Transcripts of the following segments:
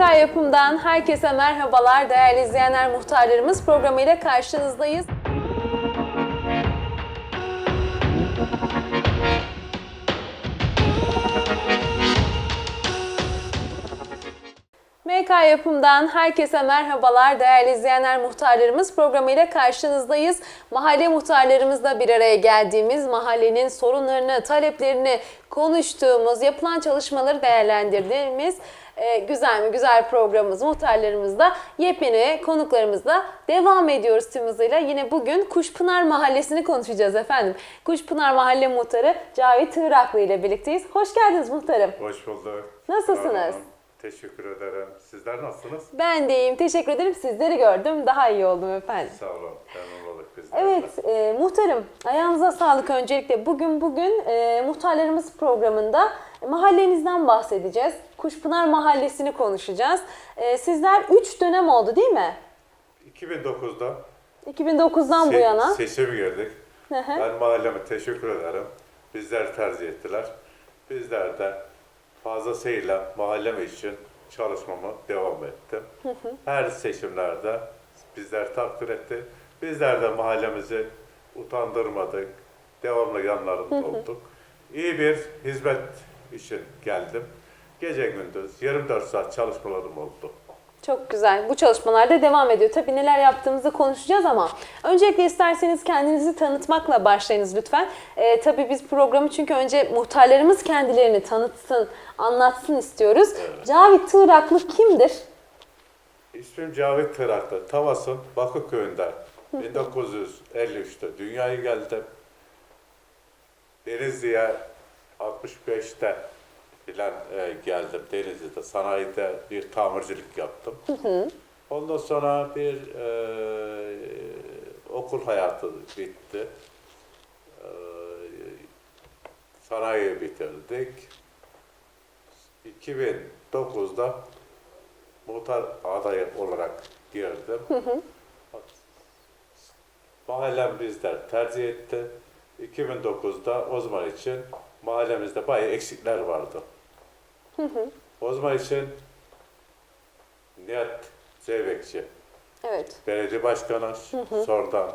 MK Yapım'dan herkese merhabalar değerli izleyenler muhtarlarımız programıyla karşınızdayız. MK Yapım'dan herkese merhabalar değerli izleyenler muhtarlarımız programıyla karşınızdayız. Mahalle muhtarlarımızla bir araya geldiğimiz mahallenin sorunlarını, taleplerini konuştuğumuz, yapılan çalışmaları değerlendirdiğimiz e, güzel mi güzel programımız muhtarlarımızla yepyeni konuklarımızla devam ediyoruz tüm hızıyla. Yine bugün Kuşpınar Mahallesi'ni konuşacağız efendim. Kuşpınar Mahalle Muhtarı Cavit Iraklı ile birlikteyiz. Hoş geldiniz muhtarım. Hoş bulduk. Nasılsınız? Sağ olun. Teşekkür ederim. Sizler nasılsınız? Ben de iyiyim. Teşekkür ederim. Sizleri gördüm. Daha iyi oldum efendim. Sağ olun. Memnun olduk biz de. Evet, e, muhtarım. Ayağınıza sağlık öncelikle. Bugün bugün e, muhtarlarımız programında mahallenizden bahsedeceğiz. Kuşpınar Mahallesi'ni konuşacağız. E, sizler 3 dönem oldu değil mi? 2009'da 2009'dan bu se- yana. seçime girdik. Hı hı. ben mahalleme teşekkür ederim. Bizler tercih ettiler. Bizler de fazlasıyla mahallem için çalışmamı devam ettim. Her seçimlerde bizler takdir etti. Bizler de mahallemizi utandırmadık. Devamlı yanlarında olduk. İyi bir hizmet için geldim. Gece gündüz 24 saat çalışmalarım oldu. Çok güzel. Bu çalışmalar da devam ediyor. Tabii neler yaptığımızı konuşacağız ama öncelikle isterseniz kendinizi tanıtmakla başlayınız lütfen. Ee, tabii biz programı çünkü önce muhtarlarımız kendilerini tanıtsın, anlatsın istiyoruz. Cavit Tığraklı kimdir? İsmim Cavit Tıraklı. Tavas'ın Bakırköy'ünde 1953'te dünyaya geldim. Denizli'ye 65'te filan e, geldim Denizli'de. Sanayide bir tamircilik yaptım. Ondan sonra bir e, okul hayatı bitti. E, sanayi bitirdik. 2009'da muhtar adayı olarak girdim. Mahallem bizler tercih etti. 2009'da o zaman için mahallemizde bayağı eksikler vardı. O zaman için Nihat Zeybekçi, Evet. belediye başkanı, sonradan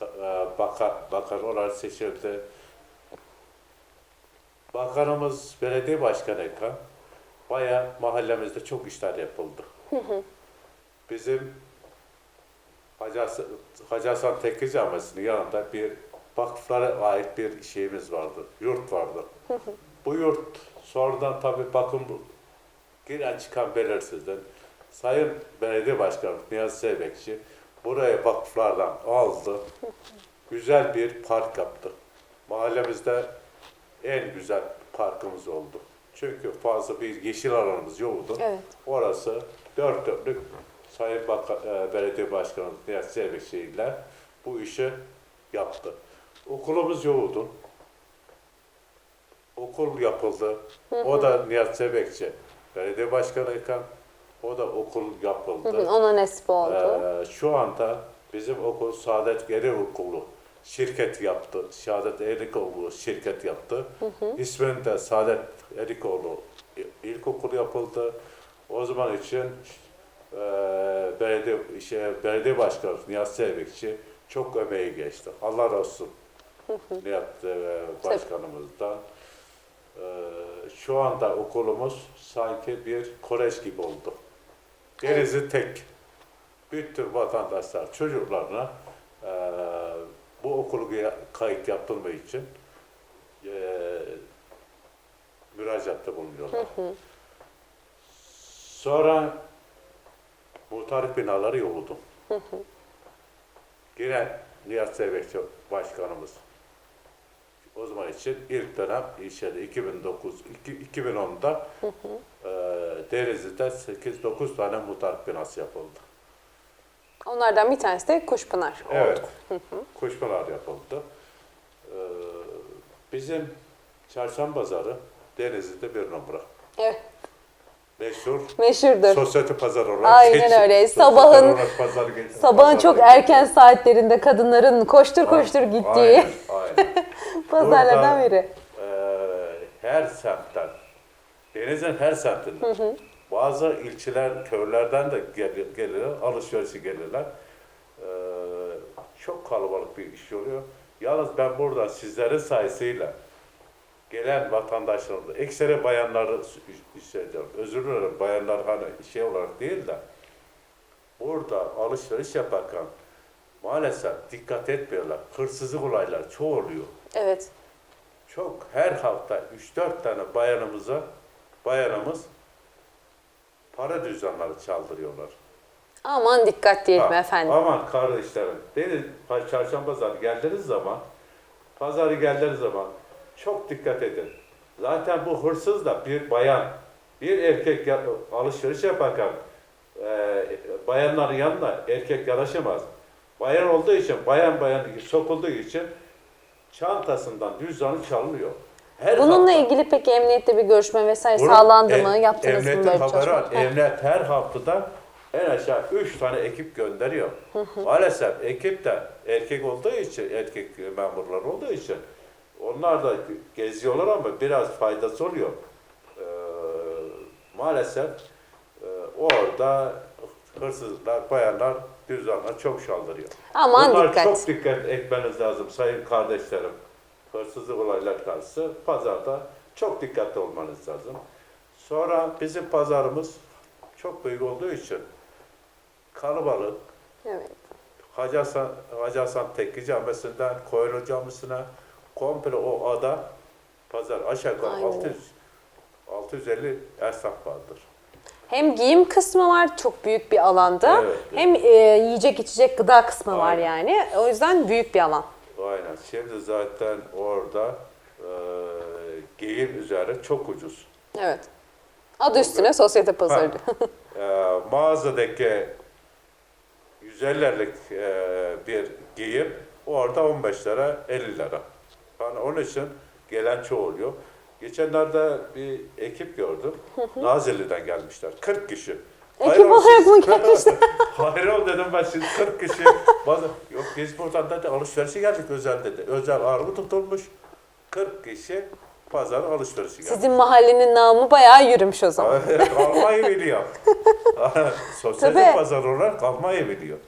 e, bakan, bakan olarak seçildi. Bakanımız belediye başkanıyken bayağı mahallemizde çok işler yapıldı. Bizim Hacı Hasan, Hacı Hasan Tekke Camisi'nin yanında bir vakıflara ait bir şeyimiz vardı, yurt vardı. Bu yurt sonradan tabii bakım giren çıkan belirsizden Sayın Belediye Başkanı Niyazi Zeybekçi buraya vakıflardan aldı. Güzel bir park yaptı. Mahallemizde en güzel parkımız oldu. Çünkü fazla bir yeşil alanımız yoktu. Evet. Orası dört dörtlük Sayın Baka, e, Belediye Başkanı Niyazi Zeybekçi ile bu işi yaptı. Okulumuz yoktu. Okul yapıldı. O da Niyazi Zeybekçi Belediye Başkanıyken o da okul yapıldı. Hı hı, Ona nasip oldu. Ee, şu anda bizim okul Saadet Geri Okulu şirket yaptı. Saadet Erikoğlu şirket yaptı. İsmini de Saadet Erikoğlu İlkokulu yapıldı. O zaman için e, belediye, şey, belediye başkanı Nihat Zeybekçi çok emeği geçti. Allah razı olsun Nihat e, başkanımızdan. E, şu anda okulumuz sanki bir kolej gibi oldu. Denizli tek. Bütün vatandaşlar çocuklarına eee, bu okulu kayıt yaptırma için eee müracaatta bulunuyorlar. Sonra muhtarlık binaları yoğuldum. Yine Nihat Zeybekçi Başkanımız o zaman için ilk dönem işleri 2009 iki- 2010'da eee Denizli'de 8-9 tane muhtarlık binası yapıldı. Onlardan bir tanesi de Kuşpınar oldu. Evet. Kuşmalar yapıldı. Ee, bizim çarşamba pazarı Denizli'de bir numara. Evet. Meşhur Meşhurdur. sosyete pazarı olarak Aynen geçiyor. öyle. Sabahın- pazar geç- Sabahın pazar çok geçiyor. erken saatlerinde kadınların koştur koştur gittiği Aynen, aynen. Pazarlardan Burada, biri. Ee, her semtten, denizin her semtinden Bazı ilçeler, köylerden de gel- gelirler, alışverişe gelirler. Ee, çok kalabalık bir iş oluyor. Yalnız ben burada sizlerin sayesıyla gelen vatandaşlarımız, ekseri bayanları isteyeceğim. Özür dilerim bayanlar hani şey olarak değil de burada alışveriş yaparken maalesef dikkat etmiyorlar. Hırsızlık olaylar çoğu oluyor. Evet. Çok her hafta 3-4 tane bayanımıza bayanımız para cüzdanları çaldırıyorlar. Aman dikkat diyelim Ha, efendim. Aman kardeşlerim. Beni pa- çarşamba pazarı geldiğiniz zaman pazarı geldiğiniz zaman çok dikkat edin. Zaten bu hırsız da bir bayan, bir erkek alışveriş yaparken e, bayanların yanına erkek yanaşamaz. Bayan olduğu için, bayan bayan sokulduğu için çantasından cüzdanı çalınıyor. Her Bununla hafta- ilgili peki emniyette bir görüşme vesaire Bunun sağlandı em- mı? Yaptınız mı böyle bir çalışma? Emniyet her haftada en aşağı 3 tane ekip gönderiyor. Maalesef ekip de erkek olduğu için, erkek memurlar olduğu için onlar da geziyorlar ama biraz faydası oluyor. Ee, maalesef e, orada hırsızlar, bayanlar cüzdanla çok çaldırıyor. Aman Bunlar dikkat. çok dikkat etmeniz lazım sayın kardeşlerim. Hırsızlık olaylar karşısı pazarda çok dikkatli olmanız lazım. Sonra bizim pazarımız çok büyük olduğu için kalabalık. Evet. Hacı Hasan, Hacı Hasan Tekki Camisi'nden Koyunlu Camisi'ne komple o ada pazar aşağı yukarı Aynen. 600 650 esnaf vardır. Hem giyim kısmı var çok büyük bir alanda. Evet. Hem e, yiyecek içecek gıda kısmı var Aynen. yani. O yüzden büyük bir alan. Aynen. Şimdi zaten orada e, giyim üzeri çok ucuz. Evet. Adı üstüne sosyete pazarı. e, mağazadaki 150'lik e, bir giyim orada 15 lira 50 lira. Yani onun için gelen çoğu oluyor. Geçenlerde bir ekip gördüm. Nazilli'den gelmişler. 40 kişi. Ekip Hayır, olarak mı gelmişler? Hayır ol dedim ben siz 40 kişi. Bazı, yok buradan dedi alışverişe geldik özel dedi. Özel ağırlığı tutulmuş. 40 kişi pazar alışverişe geldi. Sizin mahallenin namı bayağı yürümüş o zaman. Kalmayı biliyor. sosyal pazar olarak kalmayı biliyor.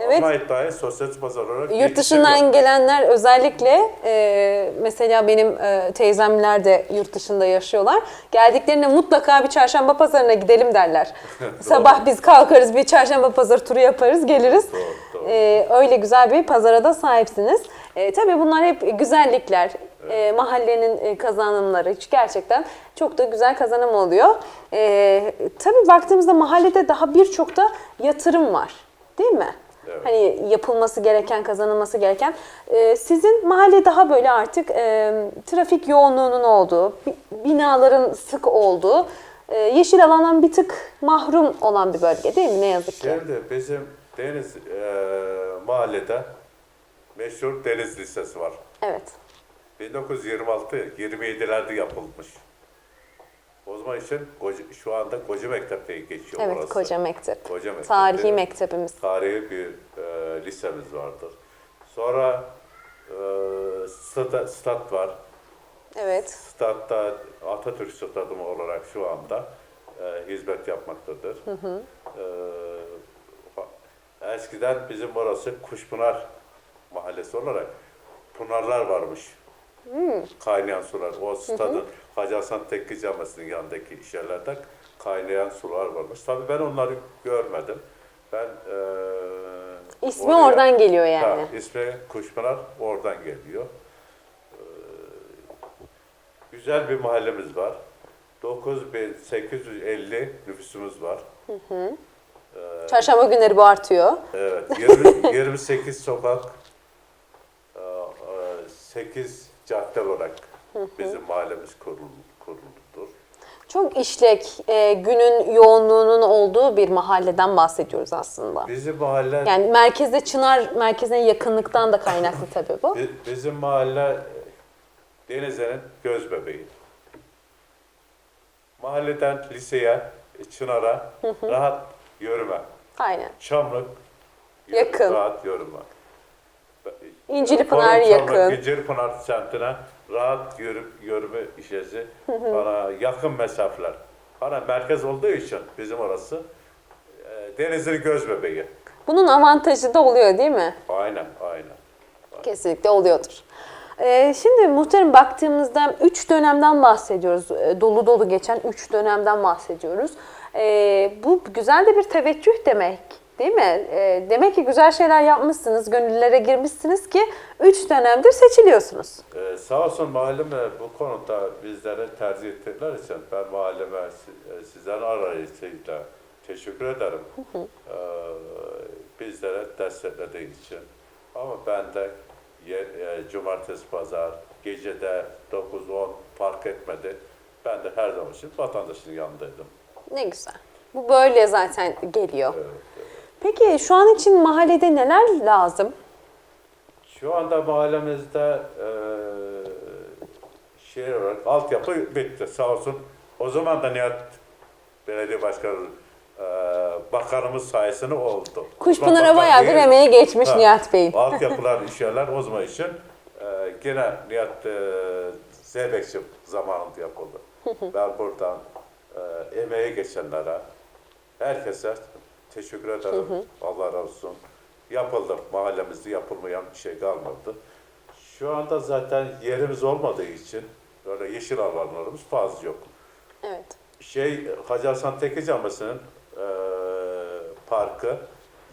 Evet. Alma iddiayı sosyal pazar olarak Yurt dışından gelenler özellikle e, mesela benim e, teyzemler de yurt dışında yaşıyorlar. Geldiklerinde mutlaka bir çarşamba pazarına gidelim derler. Sabah biz kalkarız bir çarşamba pazarı turu yaparız geliriz. Doğru, doğru. E, öyle güzel bir pazara da sahipsiniz. E, tabii bunlar hep güzellikler. E, mahallenin e, kazanımları gerçekten çok da güzel kazanım oluyor. E, tabii baktığımızda mahallede daha birçok da yatırım var. Değil mi? Evet. Hani yapılması gereken, kazanılması gereken. Ee, sizin mahalle daha böyle artık e, trafik yoğunluğunun olduğu, bi- binaların sık olduğu, e, yeşil alandan bir tık mahrum olan bir bölge değil mi? Ne yazık ki. Şimdi bizim Deniz e, mahallede meşhur Deniz Lisesi var. Evet. 1926 27'lerde yapılmış. O zaman için Koca- şu anda Koca Mektep diye geçiyor Evet, orası. koca mektep. Koca Mektep. Tarihi Evet. mektebimiz. tarihi bir e, lisemiz vardır. Sonra e, stat, stat var. Evet. Statta Atatürk Stadı olarak şu anda e, hizmet yapmaktadır. E, ha- eskiden bizim orası Kuşpınar Mahallesi olarak pınarlar varmış. Kaynayan sular. O stadın Hacı Hasan Tekki Camisi'nin yanındaki yerlerde kaynayan sular varmış. Tabii ben onları görmedim. Ben e, İsmi oraya- oradan geliyor yani. Ha, ismi Kuşpınar oradan geliyor. Ee, güzel bir mahallemiz var. 9850 nüfusumuz var. Çarşamba günleri bu artıyor. Evet, 20, 28 sokak, 8 cadde olarak bizim mahallemiz kurul, kuruludur. Çok işlek, e, günün yoğunluğunun olduğu bir mahalleden bahsediyoruz aslında. Bizim mahalle, Yani merkezde Çınar merkezine yakınlıktan da kaynaklı tabii bu. bi- bizim mahalle e, Denizli'nin göz bebeği. Mahalleden liseye, Çınar'a rahat yürüme. Aynen. Çamlık yürü- Yakın. rahat yürüme. İncilipınar yakın. İncilipınar semtine rahat yürüp yürüme işesi bana yakın mesafeler. Hani merkez olduğu için bizim orası e, Denizli göz bebeği. Bunun avantajı da oluyor değil mi? Aynen, aynen. Kesinlikle oluyordur. Ee, şimdi muhtarım baktığımızda 3 dönemden bahsediyoruz. Ee, Dolu dolu geçen 3 dönemden bahsediyoruz. Ee, bu güzel de bir teveccüh demek değil mi? Ee, demek ki güzel şeyler yapmışsınız, gönüllere girmişsiniz ki 3 dönemdir seçiliyorsunuz. Ee, sağ olsun mahalleme bu konuda bizlere tercih ettikler için ben mahalleme si- e, sizden arayışıyla teşekkür ederim. Ee, bizlere desteklediği için. Ama ben de ye- e, cumartesi, pazar, gecede 9-10 fark etmedi. Ben de her zaman için vatandaşın yanındaydım. Ne güzel. Bu böyle zaten geliyor. Evet, evet. Peki şu an için mahallede neler lazım? Şu anda mahallemizde e, şey olarak altyapı bitti sağ olsun. O zaman da Nihat Belediye Başkanı e, bakanımız sayesinde oldu. Kuşpınar'a bayağı bir emeği geçmiş Ha, Nihat Bey'in. Altyapılar işlerler o zaman için e, gene Nihat e, Zeybekçi zamanında yapıldı. ben buradan e, emeği geçenlere herkese teşekkür ederim. Allah razı olsun. Yapıldı. Mahallemizde yapılmayan bir şey kalmadı. Şu anda zaten yerimiz olmadığı için böyle yeşil alanlarımız fazla yok. Evet. Şey Hacı Hasan Tekke Camisi'nin e, parkı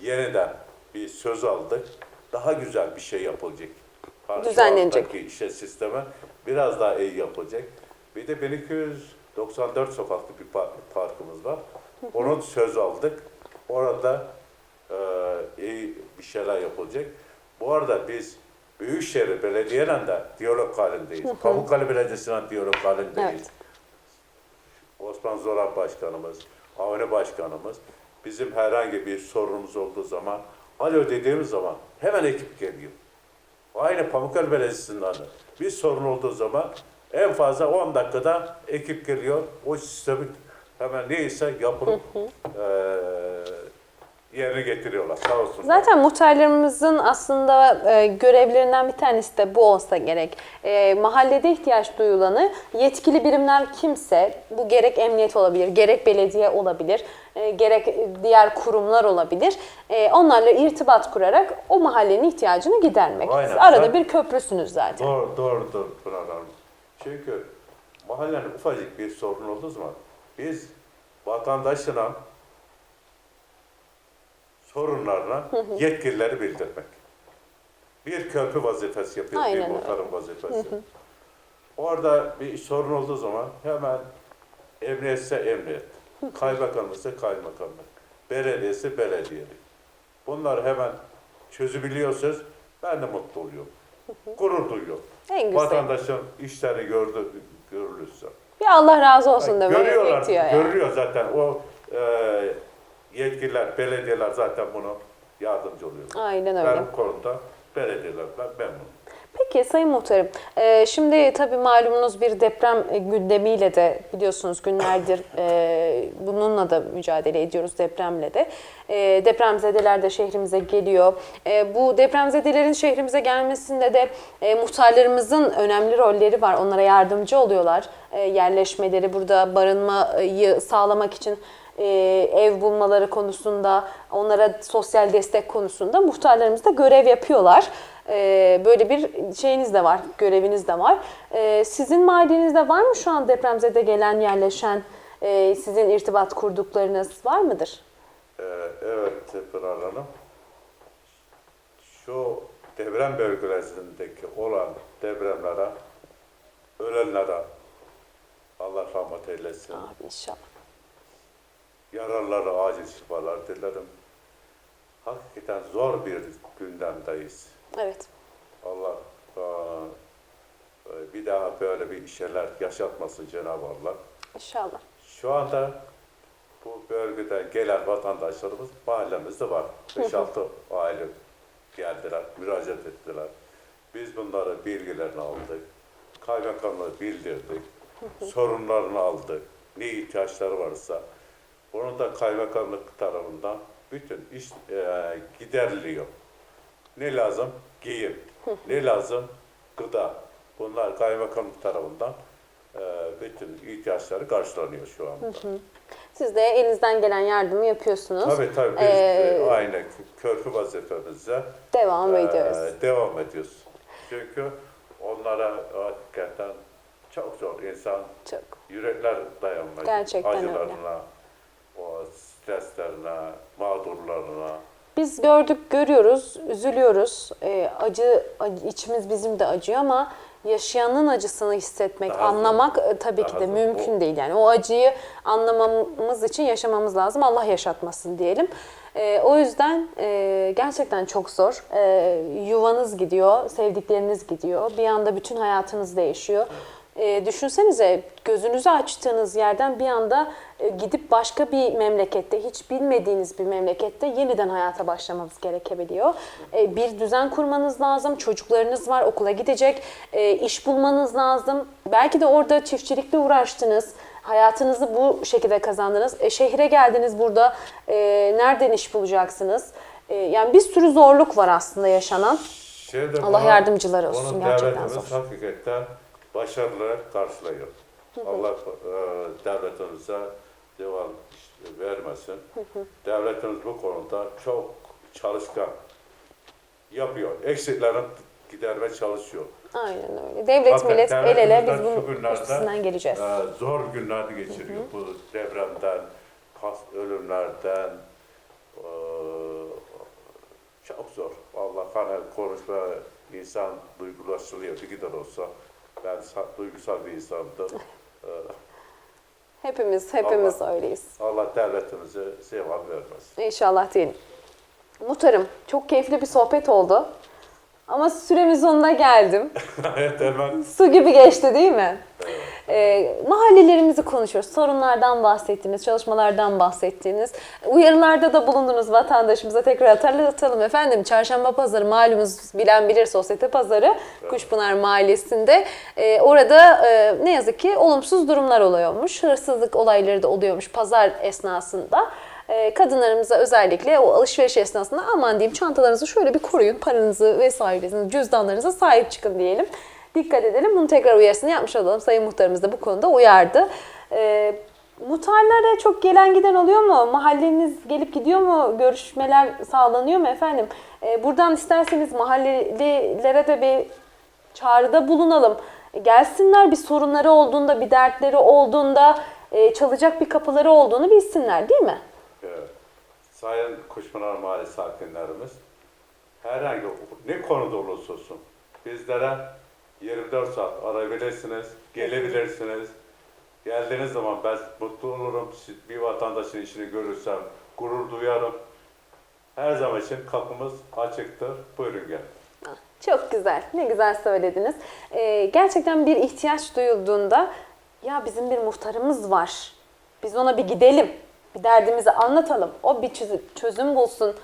yeniden bir söz aldık. Daha güzel bir şey yapılacak. Park- Düzenlenecek. işe sisteme biraz daha iyi yapılacak. Bir de 1294 sokaklı bir par- parkımız var. Onun söz aldık. Orada e, iyi bir şeyler yapılacak. Bu arada biz Büyükşehir Belediye'yle de diyalog halindeyiz. Pamukkale Belediyesi'yle diyalog halindeyiz. Evet. Osman Zoran Başkanımız, Avni Başkanımız bizim herhangi bir sorunumuz olduğu zaman alo dediğimiz zaman hemen ekip geliyor. Aynı Pamukkale Belediyesi'nden de. Bir sorun olduğu zaman en fazla 10 dakikada ekip geliyor. O sistemi hemen neyse yapılıp eee yerine getiriyorlar. Sağ olsunlar. Zaten muhtarlarımızın aslında e, görevlerinden bir tanesi de bu olsa gerek. E, mahallede ihtiyaç duyulanı yetkili birimler kimse, bu gerek emniyet olabilir, gerek belediye olabilir, e, gerek diğer kurumlar olabilir. E, onlarla irtibat kurarak o mahallenin ihtiyacını gidermek. Aynen. Siz Arada Zaten- bir köprüsünüz zaten. Doğru, doğrudur Pınar Hanım. Çünkü mahallenin ufacık bir sorun olduğu zaman biz vatandaşına sorunlarına yetkilileri bildirmek. Bir köprü vazifesi yapıyor, Aynen bir muhtarın vazifesi. Orada bir sorun olduğu zaman hemen emniyetse emniyet, kaymakamlıksa kaymakamlık, belediyesi belediyelik. Bunlar hemen çözebiliyorsanız ben de mutlu oluyorum. Gurur duyuyorum. En güzel. Vatandaşın işlerini gördü, görülürse. Bir Allah razı olsun demeye Görüyorlar, yetiyor yani. görülüyor zaten. O e, yetkililer, belediyeler zaten bunu yardımcı oluyor. Aynen öyle. Ben bu konuda belediyelerden memnunum. Peki Sayın Muhtarım, e, şimdi tabii malumunuz bir deprem gündemiyle de biliyorsunuz günlerdir e, bununla da mücadele ediyoruz depremle de. E, depremzedeler de şehrimize geliyor. E, bu depremzedelerin şehrimize gelmesinde de e, muhtarlarımızın önemli rolleri var. Onlara yardımcı oluyorlar. E, yerleşmeleri, burada barınmayı sağlamak için e, ev bulmaları konusunda, onlara sosyal destek konusunda muhtarlarımız da görev yapıyorlar. E, böyle bir şeyiniz de var, göreviniz de var. E, sizin mahallenizde var mı şu an depremzede gelen, yerleşen, e, sizin irtibat kurduklarınız var mıdır? Ee, evet Pınar Hanım. Şu deprem bölgelerindeki olan depremlere, ölenlere Allah rahmet eylesin. Abi inşallah. Yaralılara acil şifalar dilerim. Hakikaten zor bir gündemdeyiz. Evet. Allah aa, bir daha böyle bir şeyler yaşatmasın Cenab-ı Allah. İnşallah. Şu anda bu bölgede gelen vatandaşlarımız mahallemizde var. 5-6 aile geldiler, müracaat ettiler. Biz bunları bilgilerini aldık. Kaymakamlığı bildirdik. sorunlarını aldık. Ne ihtiyaçları varsa. Bunun da kaymakamlık tarafından bütün iş e, gideriliyor. Ne lazım? Giyim. ne lazım? Gıda. Bunlar kaymakamlık tarafından e, bütün ihtiyaçları karşılanıyor şu anda. Siz de elinizden gelen yardımı yapıyorsunuz. Tabii tabii biz Ee, aynı körfü vazifemizde Devam e, ediyoruz. devam ediyoruz. Çünkü onlara hakikaten çok zor insan Çok. yürekler dayanmıyor. Gerçekten öyle. Acılarına, o streslerine, mağdurlarına. Biz gördük, görüyoruz, üzülüyoruz. Ee, acı, acı, içimiz bizim de acıyor ama yaşayanın acısını hissetmek, Daha zor. anlamak e, tabii ki Daha de zor. mümkün O- değil. Yani o acıyı anlamamız için yaşamamız lazım. Allah yaşatmasın diyelim. Ee, o yüzden e, gerçekten çok zor. Ee, yuvanız gidiyor, sevdikleriniz gidiyor. Bir anda bütün hayatınız değişiyor. E, düşünsenize gözünüzü açtığınız yerden bir anda e, gidip başka bir memlekette, hiç bilmediğiniz bir memlekette yeniden hayata başlamanız gerekebiliyor. E, bir düzen kurmanız lazım, çocuklarınız var, okula gidecek, e, iş bulmanız lazım. Belki de orada çiftçilikle uğraştınız, hayatınızı bu şekilde kazandınız. E, şehre geldiniz burada, e, nereden iş bulacaksınız? E, yani bir sürü zorluk var aslında yaşanan. Şeyde Allah bana- yardımcıları olsun, gerçekten zor. hakikaten başarılı karşılıyor. Allah e, devletimize devam vermesin. Devletimiz bu konuda çok çalışkan yapıyor. Eksiklerini gidermeye çalışıyor. Aynen öyle. Devlet Fakat millet el ele biz bunun günlerde, üstesinden geleceğiz. e, zor günler geçiriyor. Bu depremden, ölümlerden, e, çok zor. Allah hani konuşma insan duygulaşılıyor bir gider olsa. Ben sa- duygusal bir insandım. E, Hepimiz, hepimiz Allah- öyleyiz. Allah devletimize zeval vermesin. İnşallah diyelim. Muhtarım, çok keyifli bir sohbet oldu. Ama süremiz sonuna geldim. Evet hemen Su gibi geçti değil mi? Ee, mahallelerimizi konuşuyoruz. Sorunlardan bahsettiniz, çalışmalardan bahsettiniz. Uyarılarda da bulundunuz vatandaşımıza tekrar hatırlatalım efendim. Çarşamba pazarı malumuz bilen bilir sosyete pazarı Kuşpınar Mahallesi'nde. Ee, orada e, ne yazık ki olumsuz durumlar oluyormuş. Hırsızlık olayları da oluyormuş pazar esnasında. Ee, kadınlarımıza özellikle o alışveriş esnasında aman diyeyim çantalarınızı şöyle bir koruyun. Paranızı vesairenizi, cüzdanlarınıza sahip çıkın diyelim. Dikkat edelim. Bunu tekrar uyarısını yapmış olalım. Sayın Muhtarımız da bu konuda uyardı. Ee, muhtarlara çok gelen giden oluyor mu? Mahalleniz gelip gidiyor mu? Görüşmeler sağlanıyor mu efendim? Ee, buradan isterseniz mahallelilere de bir çağrıda bulunalım. Gelsinler bir sorunları olduğunda, bir dertleri olduğunda, e, çalacak bir kapıları olduğunu bilsinler değil mi? Evet. Sayın Kuşpınar Mahallesi sakinlerimiz herhangi ne konuda olursa olsun bizlere 24 saat arayabilirsiniz, gelebilirsiniz. Geldiğiniz zaman ben mutlu olurum. Bir vatandaşın işini görürsem gurur duyarım. Her zaman için kapımız açıktır. Buyurun gelin. Çok güzel, ne güzel söylediniz. Ee, gerçekten bir ihtiyaç duyulduğunda ya bizim bir muhtarımız var. Biz ona bir gidelim, bir derdimizi anlatalım. O bir çözüm bulsun.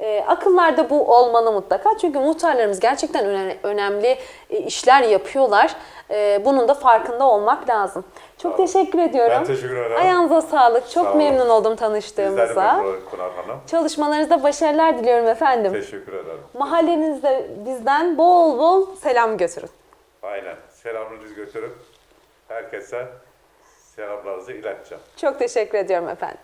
Ee, akıllarda bu olmalı mutlaka. Çünkü muhtarlarımız gerçekten önemli, önemli e, işler yapıyorlar. Ee, bunun da farkında olmak lazım. Çok olun. teşekkür ediyorum. Ben teşekkür ederim. Ayağınıza sağlık. Çok Sağ olun. memnun oldum Bizler tanıştığımıza. memnun olduk Pınar Hanım. Çalışmalarınızda başarılar diliyorum efendim. Teşekkür ederim. Mahallenizde bizden bol bol selam götürün. Aynen. Selamınızı götürüp herkese selamlarınızı ileteceğim. Çok teşekkür ediyorum efendim.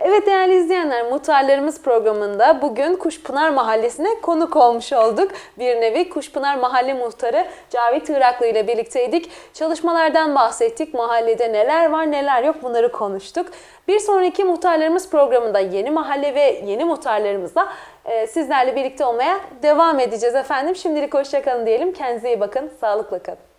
Evet değerli izleyenler, Muhtarlarımız programında bugün Kuşpınar Mahallesi'ne konuk olmuş olduk. Bir nevi Kuşpınar Mahalle Muhtarı Cavit Iraklı ile birlikteydik. Çalışmalardan bahsettik. Mahallede neler var neler yok bunları konuştuk. Bir sonraki Muhtarlarımız programında yeni mahalle ve yeni muhtarlarımızla e, sizlerle birlikte olmaya devam edeceğiz efendim. Şimdilik hoşçakalın diyelim. Kendinize iyi bakın. Sağlıkla kalın.